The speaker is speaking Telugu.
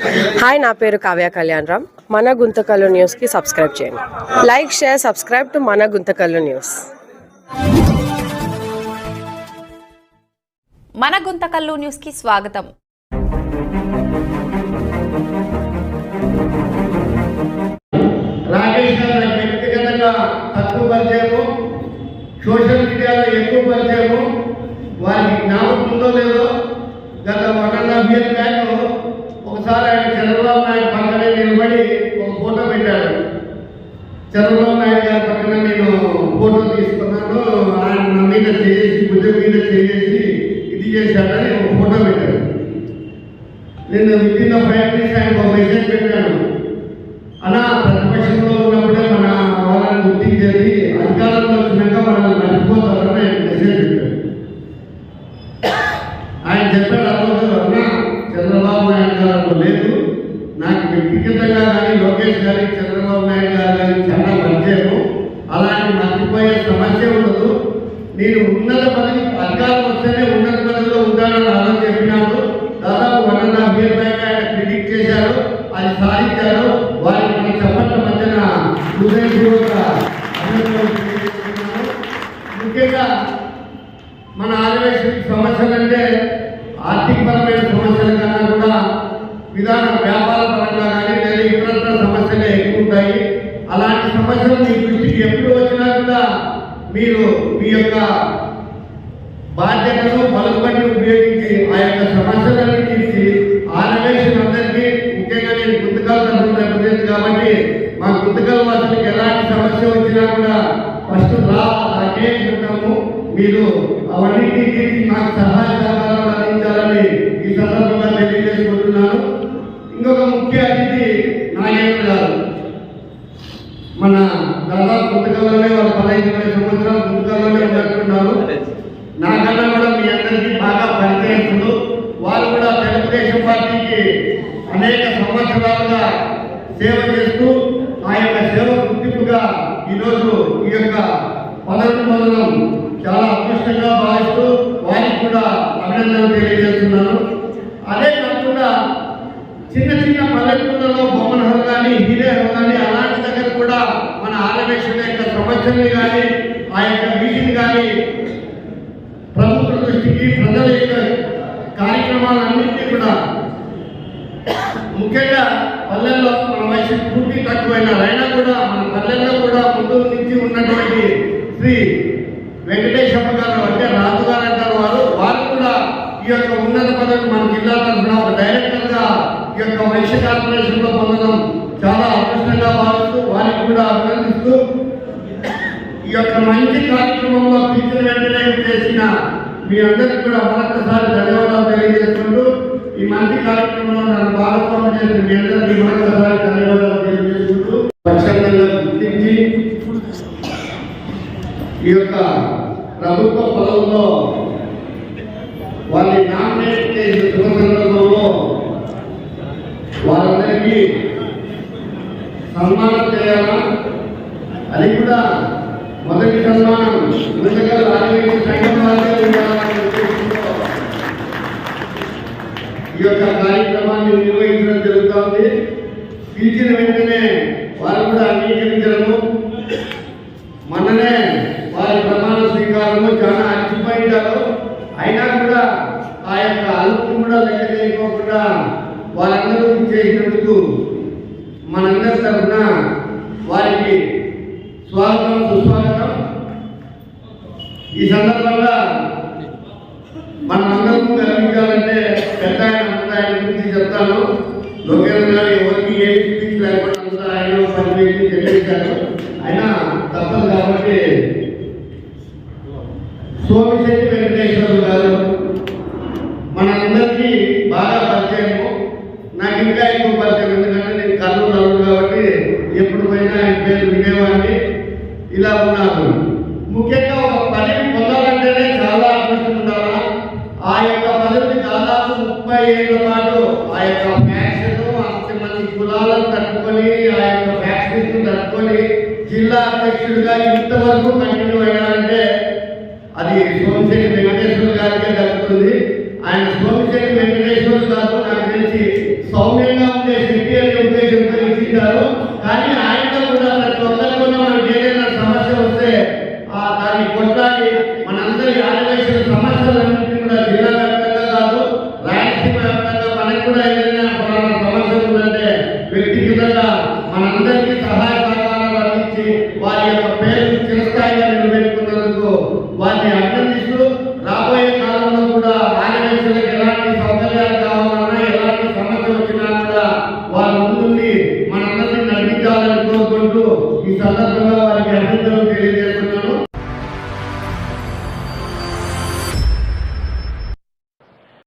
హాయ్ నా పేరు కావ్య కళ్యాణ్ రామ్. మన గుంతకల్లు న్యూస్కి సబ్స్క్రైబ్ చేయండి. లైక్ షేర్ సబ్స్క్రైబ్ టు మన గుంతకల్లు న్యూస్ మన గుంతకల్లు న్యూస్కి స్వాగతం. రాకేష్ గారు నాకు వ్యక్తిగతంగా తక్కువ పరిచయము సోషల్ మీడియాలో ఎక్కువ పరిచయము వారికి జ్ఞాపకం ఉందో లేదో గత one and half year back ఒకసారి ఆయన చంద్రబాబు నాయుడు పక్కనే నిలబడి ఒక ఫోటో పెట్టాడు చంద్రబాబు నాయుడు గారి పక్కన నేను ఫోటో తీసుకున్నాను. ఆయన నా మీద చేసి భుజం మీద చేసి ఇది చేశాడని ఒక ఫోటో పెట్టాడు నేను విత్ ఇన్ ఫైవ్ మినిట్స్ ఆయన ఒక మెసేజ్ పెట్టాను. నేను ఉన్నత పదవి అధికారం వస్తేనే ఉన్నత పదవిలో ఉంటానని అర్థం చెప్పినాడు. దాదాపు one and half year back ఆయన క్రిటిక్ చేశారు అది సాధించారు వారికి మన చప్పట్ల మధ్యన హృదయపూర్వక ముఖ్యంగా మన ఆదివేశం సమస్యలు అంటే ఆర్థిక పరమైన సమస్యల కన్నా కూడా విధాన వ్యాపార పరంగా కానీ లేదా ఇతరత్ర సమస్యలే ఎక్కువ ఉంటాయి. అలాంటి సమస్యలు మీ దృష్టికి ఎప్పుడు వచ్చిన మీరు మీ యొక్క బాధ్యతను పలుకుబడిని ఉపయోగించి ఆ యొక్క సమస్యలన్నీ తీసి ఆనవేషన్ అందరికీ ముఖ్యంగా నేను గుంతకాల తరఫున కాబట్టి మా గుంతకాల వాసులకు ఎలాంటి సమస్య వచ్చినా కూడా ఫస్ట్ రా నాకేం ఉంటాము మీరు అవన్నీ తీసి నాకు సహాయ సహకారాలు అందించాలని ఈ సందర్భంగా తెలియజేసుకుంటున్నాను. ఇంకొక ముఖ్య అతిథి నాగేంద్ర గారు మన దాదాపు పుస్తకాల్లోనే వాళ్ళు పదహైదు ఉన్నట్టున్నారు నాకన్నా కూడా మీ అందరికీ బాగా పరిచయస్తులు వారు కూడా తెలుగుదేశం పార్టీకి అనేక సంవత్సరాలుగా సేవ చేస్తూ ఆ యొక్క సేవ గుర్తింపుగా ఈరోజు ఈ యొక్క పదవి పొందడం చాలా అదృష్టంగా భావిస్తూ వారికి కూడా అభినందనలు తెలియజేస్తున్నాను. అదే కాకుండా చిన్న చిన్న పల్లెటూళ్ళలో బొమ్మన హల్ కానీ హీరే హల్ కానీ అలాంటి దగ్గర కూడా మన ఆలవేశం యొక్క సమస్యల్ని కానీ ఆ యొక్క మీటింగ్ కానీ ప్రభుత్వ దృష్టికి ప్రజల యొక్క కార్యక్రమాలన్నింటినీ కూడా ముఖ్యంగా పల్లెల్లో మన వయసు పూర్తి తక్కువైన అయినా కూడా మన పల్లెల్లో కూడా ముందు నుంచి ఉన్నటువంటి శ్రీ వెంకటేశ్వర గారు అంటే రాజు గారు అంటారు వారు. వారు కూడా ఈ యొక్క ఉన్నత పదవి మన జిల్లా తరఫున ఒక డైరెక్టర్గా ఈ యొక్క వైశ్య కార్పొరేషన్లో పొందడం చాలా అదృష్టంగా భావిస్తూ వారికి కూడా ఈ యొక్క మంచి కార్యక్రమంలో పిలిచిన వెంటనే చేసిన మీ అందరికీ కూడా మరొకసారి ధన్యవాదాలు తెలియజేసుకుంటూ ఈ మంచి కార్యక్రమంలో నన్ను భాగస్వామ్యం చేసిన మీ అందరికీ మరొకసారి ధన్యవాదాలు తెలియజేసుకుంటూ స్వచ్ఛందంగా గుర్తించి ఈ యొక్క ప్రభుత్వ పొలంలో వాళ్ళని నామినేట్ చేసిన శుభ సందర్భంలో వారందరికీ సన్మానం చేయాలా? అది కూడా మొదటి సన్మానం ముందుగా ఈ యొక్క కార్యక్రమాన్ని నిర్వహించడం జరుగుతోంది పిలిచిన వెంటనే వారు కూడా అంగీకరించడము మొన్ననే వారి ప్రమాణ స్వీకారము చాలా అలసిపోయింటారు అయినా కూడా ఆ యొక్క అలుపు కూడా లెక్క చేయకోకుండా వారందరూ చేసినందుకు మనందరి తరఫున వారికి స్వాగతం సుస్వాగతం. ఈ సందర్భంగా మనందరం కలిగించాలంటే పెద్ద ఆయన ఆయన గురించి చెప్తాను. లోకేంద్ర గారు ఎవరికి ఏ గురించి లేకుండా ఆయన పనిచేసి తెలియజేశారు అయినా తప్పదు కాబట్టి సోమిశెట్టి వెంకటేశ్వరరావు గారు మనందరికీ బాగా పరిచయము. నాకు ఇంకా ఎక్కువ పరిచయం ఎందుకంటే నేను కర్నూలు కాబట్టి ఎప్పుడు పోయినా ఆయన పేరు వినేవాడిని. ఇలా ఉన్నారు. ముఖ్యంగా ఒక పదవి పొందాలంటేనే చాలా అదృష్టం ఉండాలా? ఆ యొక్క పదవిని దాదాపు ముప్పై ఏళ్ళ పాటు ఆ యొక్క ఫ్యాక్షన్ అంతమంది కులాలను తట్టుకొని ఆ యొక్క ఫ్యాక్షన్ తట్టుకొని జిల్లా అధ్యక్షుడిగా ఇంతవరకు కంటిన్యూ అయినారంటే అది సోమిశెట్టి వెంకటేశ్వర గారికే దక్కుతుంది ఆయన సోమిశెట్టి వెంకటేశ్వర గారు నాకు తెలిసి సౌమ్యంగా ఉండే శక్తి అనే ఉద్దేశంతో కూడా కానీ ఆయన ఈ సందర్భంగా వారికి అభినందనలు తెలియజేస్తున్నాను.